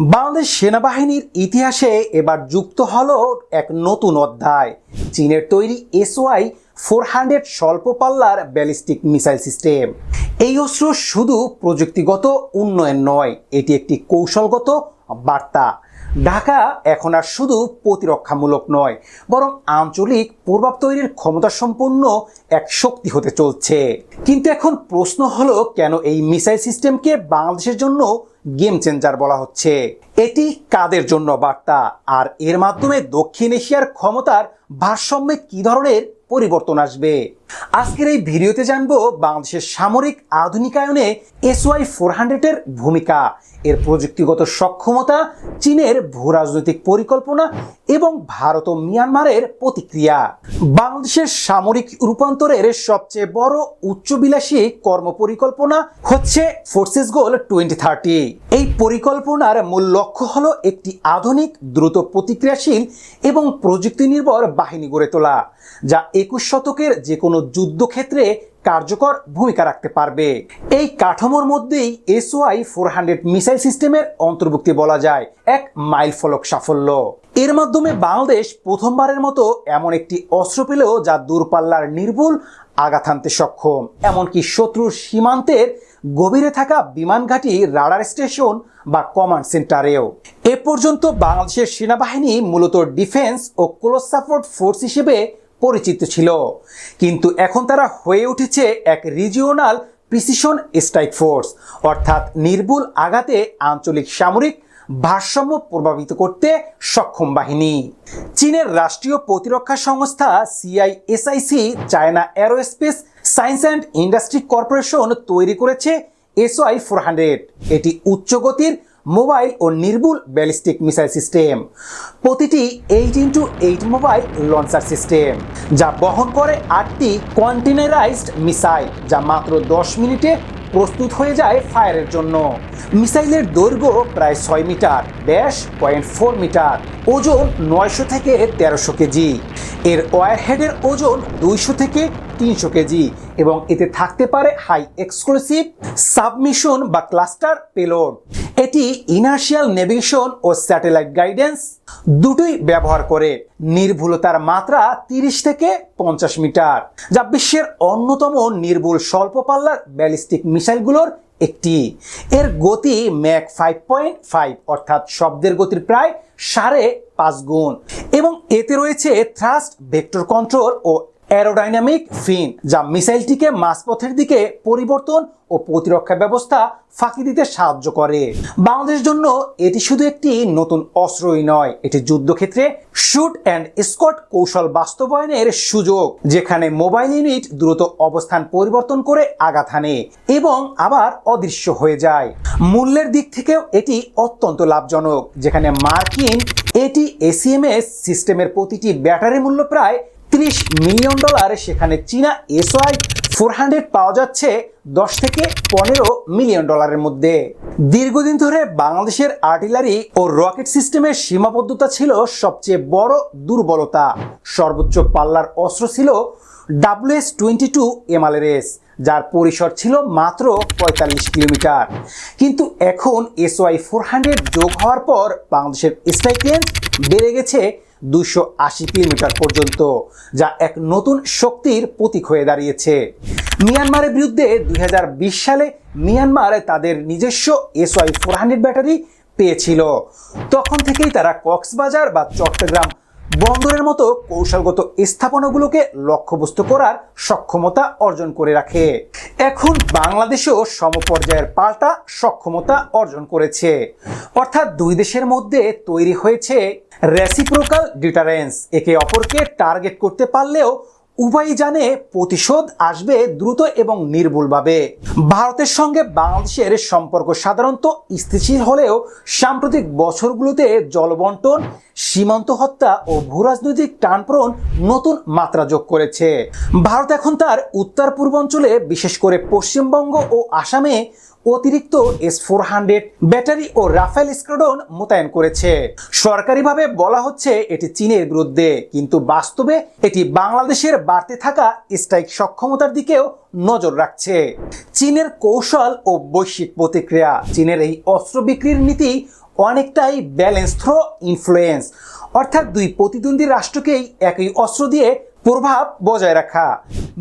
বাংলাদেশ সেনাবাহিনীর ইতিহাসে এবার যুক্ত হল এক নতুন অধ্যায়। চীনের তৈরি এসওয়াই ফোর হান্ড্রেড স্বল্প পাল্লার ব্যালিস্টিক মিসাইল সিস্টেম। এই অস্ত্র শুধু প্রযুক্তিগত উন্নয়ন নয়, এটি একটি কৌশলগত বার্তা। ঢাকা এখন আর শুধু প্রতিরক্ষামূলক নয়, বরং আঞ্চলিক প্রভাব তৈরির ক্ষমতা সম্পন্ন এক শক্তি হতে চলছে। কিন্তু এখন প্রশ্ন হলো, কেন এই মিসাইল সিস্টেমকে বাংলাদেশের জন্য গেম চেঞ্জার বলা হচ্ছে। এটি কাদের জন্য বার্তা? আর এর মাধ্যমে দক্ষিণ এশিয়ার ক্ষমতার ভারসাম্যে কি ধরনের পরিবর্তন আসবে? আজকের এই ভিডিওতে জানব বাংলাদেশের সামরিক আধুনিকায়নে এসওয়াই ফোর হান্ড্রেডের ভূমিকা, এর প্রযুক্তিগত সক্ষমতা, চীনের ভূরাজনৈতিক পরিকল্পনা এবং ভারত ও মিয়ানমারের প্রতিক্রিয়া। বাংলাদেশের সামরিক রূপান্তরের সবচেয়ে বড় উচ্চবিলাসী কর্মপরিকল্পনা হচ্ছে ফোর্সেস গোল টোয়েন্টি থার্টি এই পরিকল্পনার মূল লক্ষ্য হল একটি আধুনিক, দ্রুত প্রতিক্রিয়াশীল এবং প্রযুক্তি নির্ভর বাহিনী গড়ে তোলা, যা একুশ শতকের যে কোনো যুদ্ধক্ষেত্রে কার্যকর ভূমিকা রাখতে পারবে। এই কাঠামোর মধ্যেই এসওয়াই ফোর হান্ড্রেড মিসাইল সিস্টেমের অন্তর্ভুক্তি বলা যায়, এক মাইল ফলক সাফল্য। এর মাধ্যমে বাংলাদেশ প্রথমবারের মতো এমন একটি অস্ত্র পেল যা দূরপাল্লার নির্ভুল আঘাত হানতে সক্ষম। এমনকি শত্রুর সীমান্তের গভীরে থাকা বিমান ঘাঁটি, রাডার স্টেশন বা কমান্ড সেন্টারেও। এ পর্যন্ত বাংলাদেশের সেনাবাহিনী মূলত ডিফেন্স ও ক্লোজ সাপোর্ট ফোর্স হিসেবে পরিচিত ছিল। কিন্তু এখন তারা হয়ে উঠেছে এক রিজিওনাল প্রিসিশন স্ট্রাইক ফোর্স অর্থাৎ নির্ভুল আঘাতে আঞ্চলিক সামরিক ভারসাম্য প্রভাবিত করতে সক্ষম বাহিনী। চীনের রাষ্ট্রীয় প্রতিরক্ষা সংস্থা CISIC China aerospace science and industry corporation তৈরি করেছে এসওআই ফোর হান্ড্রেড এটি উচ্চগতির মোবাইল ও নির্ভুল ব্যালিস্টিক মিসাইল সিস্টেম। প্রতিটি eight into eight mobile launcher system, যা বহন করে আটটি কন্টেনারাইজড মিসাইল, যা মাত্র দশ মিনিটে প্রস্তুত হয়ে যায় ফায়ারের জন্য। মিসাইলের দৈর্ঘ্য প্রায় ছয় মিটার, ব্যাস পয়েন্ট ফোর মিটার, ওজন নয়শো থেকে তেরোশো কেজি। এর ওয়ারহেডের ওজন দুইশো থেকে তিনশো কেজি এবং এতে থাকতে পারে হাই এক্সক্লুসিভ সাবমিশন বা ক্লাস্টার পেলোড এটি ইনার্শিয়াল নেভিগেশন ও স্যাটেলাইট গাইডেন্স দুটোই ব্যবহার করে। নির্ভুলতার মাত্রা তিরিশ থেকে পঞ্চাশ মিটার, যা বিশ্বের অন্যতম নির্ভুল স্বল্প পাল্লার ব্যালিস্টিক মিসাইলগুলোর একটি। এর গতি ম্যাক ফাইভ পয়েন্ট ফাইভ, অর্থাৎ শব্দের গতির প্রায় সাড়ে পাঁচ গুণ। এবং এতে রয়েছে থ্রাস্ট ভেক্টর কন্ট্রোল ও অ্যারোডাইনামিক ফিন যা মিসাইলটিকে মাঝপথের দিকে পরিবর্তন ও প্রতিরক্ষা ব্যবস্থা ফাঁকি দিতে সাহায্য করে। বাংলাদেশের জন্য এটি শুধু একটি নতুন অস্ত্রই নয়, এটি যুদ্ধক্ষেত্রে শুট অ্যান্ড স্কট কৌশল বাস্তবায়নের সুযোগ, যেখানে মোবাইল ইউনিট দ্রুত অবস্থান পরিবর্তন করে আঘাত হানে এবং আবার অদৃশ্য হয়ে যায়। মূল্যের দিক থেকেও এটি অত্যন্ত লাভজনক, যেখানে মার্কিন এটি এসিএমএস সিস্টেমের প্রতিটি ব্যাটারি মূল্য প্রায় ত্রিশ মিলিয়ন ডলার সেখানে চীনা এসওআই ফোর হান্ড্রেড পাওয়া যাচ্ছে দশ থেকে পনেরো মিলিয়ন ডলারের মধ্যে। দীর্ঘদিন ধরে বাংলাদেশের আর্টিলারি ও রকেট সিস্টেমের সীমাবদ্ধতা ছিল সবচেয়ে বড় দুর্বলতা। সর্বোচ্চ পাল্লার অস্ত্র ছিল ডাব্লিউএস টোয়েন্টি টু এমআলএস যার পরিসর ছিল মাত্র পঁয়তাল্লিশ কিলোমিটার। কিন্তু এখন এসওআই ফোর হান্ড্রেড যোগ হওয়ার পর বাংলাদেশের স্ট্রাইক রেঞ্জ বেড়ে গেছে দুশো আশি কিলোমিটার পর্যন্ত, যা এক নতুন শক্তির প্রতীক হয়ে দাঁড়িয়েছে। মিয়ানমারের বিরুদ্ধে দুই হাজার বিশ সালে মিয়ানমার তাদের নিজস্ব এসওয়াই ফোর ব্যাটারি পেয়েছিল। তখন থেকেই তারা কক্সবাজার বা চট্টগ্রাম বন্দরের মতো কৌশলগত স্থাপনাগুলোকে লক্ষ্যবস্তু করার সক্ষমতা অর্জন করে রাখে। এখন বাংলাদেশেও সমপর্যায়ের পাল্টা সক্ষমতা অর্জন করেছে। অর্থাৎ দুই দেশের মধ্যে তৈরি হয়েছে রেসিপ্রোকাল ডিটারেন্স একে অপরকে টার্গেট করতে পারলেও উভয়ই জানে প্রতিশোধ আসবে দ্রুত এবং নির্ভুলভাবে। ভারতের সঙ্গে বাংলাদেশের সম্পর্ক সাধারণত স্থিতিশীল হলেও সাম্প্রতিক বছরগুলোতে জলবন্টন সীমান্ত হত্যা ও ভূরাজনৈতিক টানপ্রণ নতুন মাত্রা যোগ করেছে। ভারত এখন তার উত্তর পূর্বাঞ্চলে বিশেষ করে পশ্চিমবঙ্গ ও আসামে, অতিরিক্ত এস ফোর হান্ড্রেড ব্যাটারি ও রাফেল স্কোয়াড্রন মোতায়েন করেছে। সরকারিভাবে বলা হচ্ছে এটি চীনের বিরুদ্ধে, কিন্তু বাস্তবে এটি বাংলাদেশের বাড়তে থাকা স্ট্রাইক সক্ষমতার দিকেও নজর রাখছে। চীনের কৌশল ও বৈশ্বিক প্রতিক্রিয়া, চীনের এই অস্ত্র বিক্রির নীতি অনেকটাই ব্যালেন্স থ্রো ইনফ্লুয়েন্স অর্থাৎ দুই প্রতিদ্বন্দ্বী রাষ্ট্রকেই একই অস্ত্র দিয়ে প্রভাব বজায় রাখা।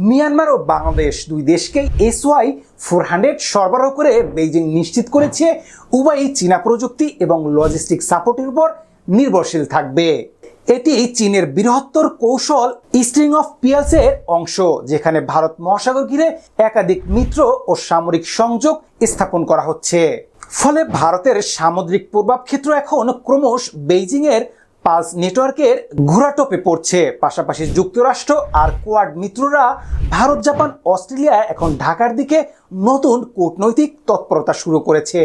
মিয়ানমার ও বাংলাদেশ দুই দেশকেই এসওয়াই ফোর হান্ড্রেড সরবরাহ করে বেইজিং নিশ্চিত করেছে। উভয়ই চীনা প্রযুক্তি এবং লজিস্টিক সাপোর্টের উপর নির্ভরশীল থাকবে। এটি চীনের বৃহত্তর কৌশল স্ট্রিং অফ পিয়ালস এর অংশ, যেখানে ভারত মহাসাগর ঘিরে একাধিক মিত্র ও সামরিক সংযোগ স্থাপন করা হচ্ছে। ফলে ভারতের সামুদ্রিক প্রভাব ক্ষেত্র এখন ক্রমশ বেইজিং এর পালস নেটওয়ার্কের ঘোরাটোপে পড়ছে। পাশাপাশি যুক্তরাষ্ট্র আর কোয়াড মিত্ররা ভারত, জাপান, অস্ট্রেলিয়া, এখন ঢাকার দিকে নতুন কূটনৈতিক তৎপরতা শুরু করেছে।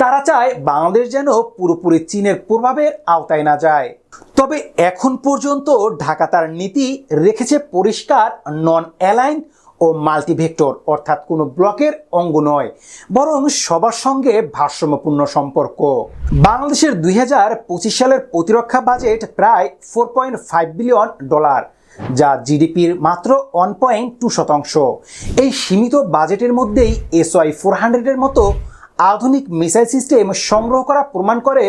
তারা চায় বাংলাদেশ যেন পুরোপুরি চীনের প্রভাবের আওতায় না যায়। তবে এখন পর্যন্ত ঢাকা তার নীতি রেখেছে পরিষ্কার নন অ্যালাইন ও মাল্টিভেক্টর, অর্থাৎ কোনো ব্লকের অঙ্গ নয়, বরং সবার সঙ্গে ভারসাম্যপূর্ণ সম্পর্ক। বাংলাদেশের দুই হাজার পঁচিশ সালের প্রতিরক্ষা বাজেট প্রায় four point five billion dollar যা জিডিপির মাত্র ওয়ান পয়েন্ট টু শতাংশ। এই সীমিত বাজেটের মধ্যেই এসওয়াই ফোর হান্ড্রেডের মতো আধুনিক মিসাইল সিস্টেম সংগ্রহ করা প্রমাণ করে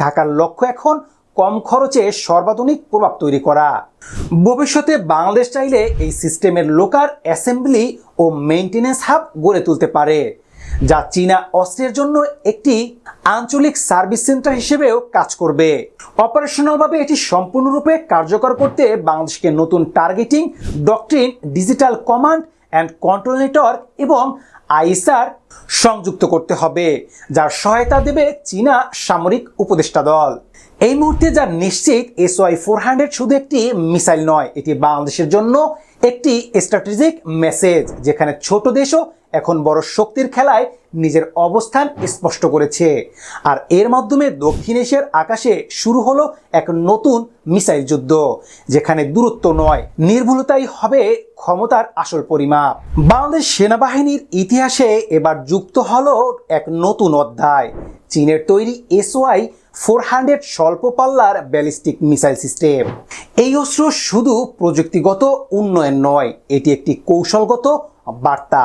ঢাকার লক্ষ্য এখন কম খরচে সর্বাধুনিক প্রভাব তৈরি করা। ভবিষ্যতে বাংলাদেশ চাইলে এই সিস্টেমের লোকার অ্যাসেম্বলি ও মেইনটেনেন্স হাব গড়ে তুলতে পারে, যা চীনা অস্ত্রের জন্য একটি আঞ্চলিক সার্ভিস সেন্টার হিসেবেও কাজ করবে। অপারেশনালভাবে এটি সম্পূর্ণরূপে কার্যকর করতে বাংলাদেশকে নতুন targeting, doctrine, digital command and control network এবং আইসার সংযুক্ত করতে হবে, যার সহায়তা দেবে চীনা সামরিক উপদেষ্টা দল। এই মুহূর্তে যা নিশ্চিত, এসওয়াই ফোর হান্ড্রেড শুধু একটি মিসাইল নয়, এটি বাংলাদেশের জন্য একটি স্ট্র্যাটেজিক মেসেজ, যেখানে ছোট দেশও এখন বড় শক্তির খেলায় নিজের অবস্থান স্পষ্ট করেছে। আর এর মাধ্যমে দক্ষিণ এশিয়ার আকাশে শুরু হলো এক নতুন মিসাইল যুদ্ধ, যেখানে দূরত্ব নয়, নির্ভুলতাই হবে ক্ষমতার আসল পরিমাপ। বাংলাদেশ সেনাবাহিনীর ইতিহাসে এবার যুক্ত হলো এক নতুন অধ্যায়। চীনের তৈরি এসওয়াই ফোর হান্ড্রেড স্বল্প পাল্লার ব্যালিস্টিক মিসাইল সিস্টেম। এই অস্ত্র শুধু প্রযুক্তিগত উন্নয়ন নয়, এটি একটি কৌশলগত বার্তা।